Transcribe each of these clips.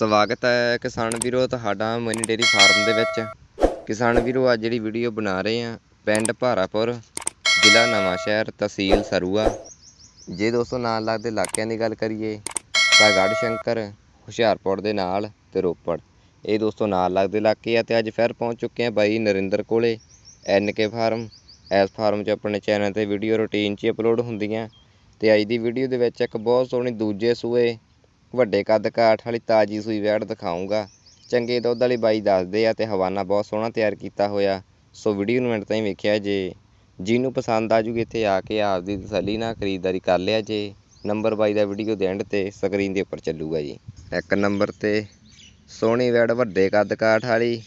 ਸਵਾਗਤ ਹੈ ਕਿਸਾਨ ਵੀਰੋ ਤੁਹਾਡਾ ਮਨੀ ਡੇਰੀ ਫਾਰਮ ਦੇ ਵਿੱਚ। ਕਿਸਾਨ ਵੀਰੋ, ਅੱਜ ਜਿਹੜੀ ਵੀਡੀਓ ਬਣਾ ਰਹੇ ਆ ਪਿੰਡ ਭਾਰਾਪੁਰ, ਜ਼ਿਲ੍ਹਾ ਨਵਾਂ ਸ਼ਹਿਰ, ਤਹਿਸੀਲ ਸਰੂਆ। ਜੇ ਦੋਸਤੋ ਨਾਲ ਲੱਗਦੇ ਇਲਾਕਿਆਂ ਦੀ ਗੱਲ ਕਰੀਏ, ਤਾਂ ਗੜ੍ਹ ਸ਼ੰਕਰ ਹੁਸ਼ਿਆਰਪੁਰ ਦੇ ਨਾਲ ਤੇ ਰੋਪੜ। ਇਹ ਦੋਸਤੋ ਨਾਲ ਲੱਗਦੇ ਇਲਾਕੇ ਆ ਤੇ ਅੱਜ ਫਿਰ ਪਹੁੰਚ ਚੁੱਕੇ ਆ ਬਾਈ ਨਰਿੰਦਰ ਕੋਲੇ, N K farm. S farm 'ਚ ਆਪਣੇ ਚੈਨਲ ਤੇ ਵੀਡੀਓ ਰੂਟੀਨ 'ਚ ਅਪਲੋਡ ਹੁੰਦੀਆਂ। ਤੇ ਅੱਜ ਦੀ ਵੀਡੀਓ ਦੇ ਵਿੱਚ ਇੱਕ ਬਹੁਤ ਸੋਹਣੀ ਦੂਜੇ ਸੂਏ ਵੱਡੇ ਕੱਦ ਕਾਠ ਵਾਲੀ ਤਾਜੀ ਸੂਈ ਵੈੜ ਦਿਖਾਉਂਗਾ। ਚੰਗੇ ਦੁੱਧ ਵਾਲੀ ਬਾਈ ਦੱਸਦੇ ਆ ਤੇ ਹਵਾਨਾ ਬਹੁਤ ਸੋਹਣਾ ਤਿਆਰ ਕੀਤਾ ਹੋਇਆ। ਸੋ ਵੀਡੀਓ ਨੂੰ ਮਿੰਟ ਤਾਈਂ ਵੇਖਿਆ ਜੇ। ਜਿਹਨੂੰ ਪਸੰਦ ਆ ਜੂਗੀ ਇੱਥੇ ਆ ਕੇ ਆਪਦੀ ਤਸੱਲੀ ਨਾਲ ਖਰੀਦਦਾਰੀ ਕਰ ਲਿਆ ਜੇ। ਨੰਬਰ ਬਾਈ ਦਾ ਵੀਡੀਓ ਦੇ ਐਂਡ ਤੇ ਸਕਰੀਨ ਦੇ ਉੱਪਰ ਚੱਲੂਗਾ ਜੀ। ਇੱਕ ਨੰਬਰ ਤੇ ਸੋਹਣੀ ਵੈੜ ਵੱਡੇ ਕੱਦ ਕਾਠ ਵਾਲੀ,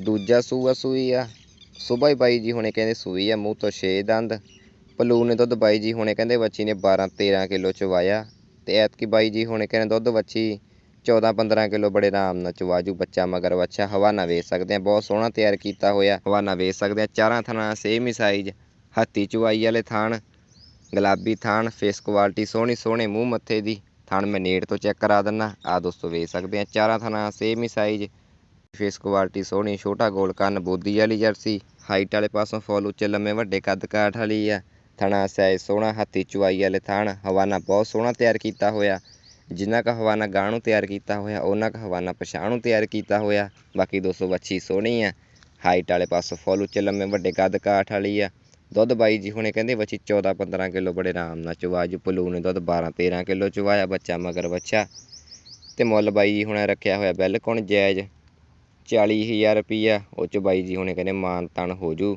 ਦੂਜਾ ਸੂਆ ਸੂਈ ਆ। ਸੁਬਾਹ ਹੀ ਬਾਈ ਜੀ ਹੁਣੇ ਕਹਿੰਦੇ ਸੂਈ ਆ, ਮੂੰਹ ਤੋਂ 6 ਦੰਦ। ਪਲੂ ਨੇ ਦੁੱਧ ਬਾਈ ਜੀ ਹੁਣੇ ਕਹਿੰਦੇ ਬੱਚੀ ਨੇ 12 13 ਕਿਲੋ ਚਵਾਇਆ। ਤੇ ਐਤਕੀ ਬਾਈ ਜੀ ਹੁਣੇ ਕਹਿੰਦੇ ਦੁੱਧ ਵੱਛੀ 14 15 ਕਿਲੋ ਬੜੇ ਆਰਾਮ ਨਾਲ ਚਵਾਜੂ ਬੱਚਾ, ਮਗਰ ਵੱਛਾ ਹਵਾਨਾ ਵੇਚ ਸਕਦੇ ਆ। ਬਹੁਤ ਸੋਹਣਾ ਤਿਆਰ ਕੀਤਾ ਹੋਇਆ ਹਵਾਨਾ ਵੇਚ ਸਕਦੇ ਆ। ਚਾਰਾਂ ਥਣਾ ਸੇਮ ਹੀ ਸਾਈਜ਼ ਹੱਤੀ ਚੁਆਈ ਵਾਲੇ ਥਾਣ, ਗੁਲਾਬੀ ਥਾਣ ਫੇਸ ਕੁਆਲਿਟੀ ਸੋਹਣੀ, ਸੋਹਣੇ ਮੂੰਹ ਮੱਥੇ ਦੀ ਥਾਣ ਮੈਂ ਨੇੜ ਤੋਂ ਚੈੱਕ ਕਰਾ ਦਿੰਨਾ। ਆ ਦੋਸਤੋ ਵੇਚ ਸਕਦੇ ਆ, ਚਾਰਾਂ ਥਣਾ ਸੇਮ ਹੀ ਸਾਈਜ਼ ਫੇਸ ਕੁਆਲਿਟੀ ਸੋਹਣੀ, ਛੋਟਾ ਗੋਲ ਕੰਨ, ਬੋਦੀ ਵਾਲੀ ਜਰਸੀ ਹਾਈਟ ਵਾਲੇ ਪਾਸੋਂ ਫੁੱਲ ਉੱਚੇ, ਲੰਮੇ, ਵੱਡੇ, ਕੱਦ, ਕਾਠ ਵਾਲੀ ਆ। ਥਣਾ ਸਾਈਜ਼ ਸੋਹਣਾ, ਹੱਥੀ ਚੁਆਈ ਵਾਲੇ ਥਾਣ ਹਵਾਨਾ ਬਹੁਤ ਸੋਹਣਾ ਤਿਆਰ ਕੀਤਾ ਹੋਇਆ। ਜਿੰਨਾ ਕੁ ਹਵਾਨਾ ਗਾਂ ਨੂੰ ਤਿਆਰ ਕੀਤਾ ਹੋਇਆ ਉਹਨਾਂ ਕੁ ਹਵਾਨਾ ਪਛਾਣ ਨੂੰ ਤਿਆਰ ਕੀਤਾ ਹੋਇਆ। ਬਾਕੀ ਦੋਸਤੋ, ਵੱਛੀ ਸੋਹਣੀ ਆ। ਹਾਈਟ ਵਾਲੇ ਪਾਸੋਂ ਫੁੱਲ ਉੱਚੇ, ਲੰਮੇ, ਵੱਡੇ ਕੱਦ ਕਾਠ ਵਾਲੀ ਆ। ਦੁੱਧ ਬਾਈ ਜੀ ਹੁਣੇ ਕਹਿੰਦੇ ਬੱਚੀ 14 15 ਕਿਲੋ ਬੜੇ ਆਰਾਮ ਨਾਲ ਚਵਾਜੂ ਪਲੂ ਨੇ ਦੁੱਧ 12 13 ਕਿਲੋ ਚਵਾਇਆ, ਬੱਚਾ ਮਗਰ ਬੱਚਾ ਤੇ ਮੁੱਲ ਬਾਈ ਜੀ ਹੁਣੇ ਰੱਖਿਆ ਹੋਇਆ ਬਿਲਕੁਲ ਜਾਇਜ਼। 40000 ਰੁਪਈਆ, ਉਹ ਚ ਬਾਈ ਜੀ ਹੁਣੇ ਕਹਿੰਦੇ ਮਾਨ ਤਾਨ ਹੋ ਜੂ।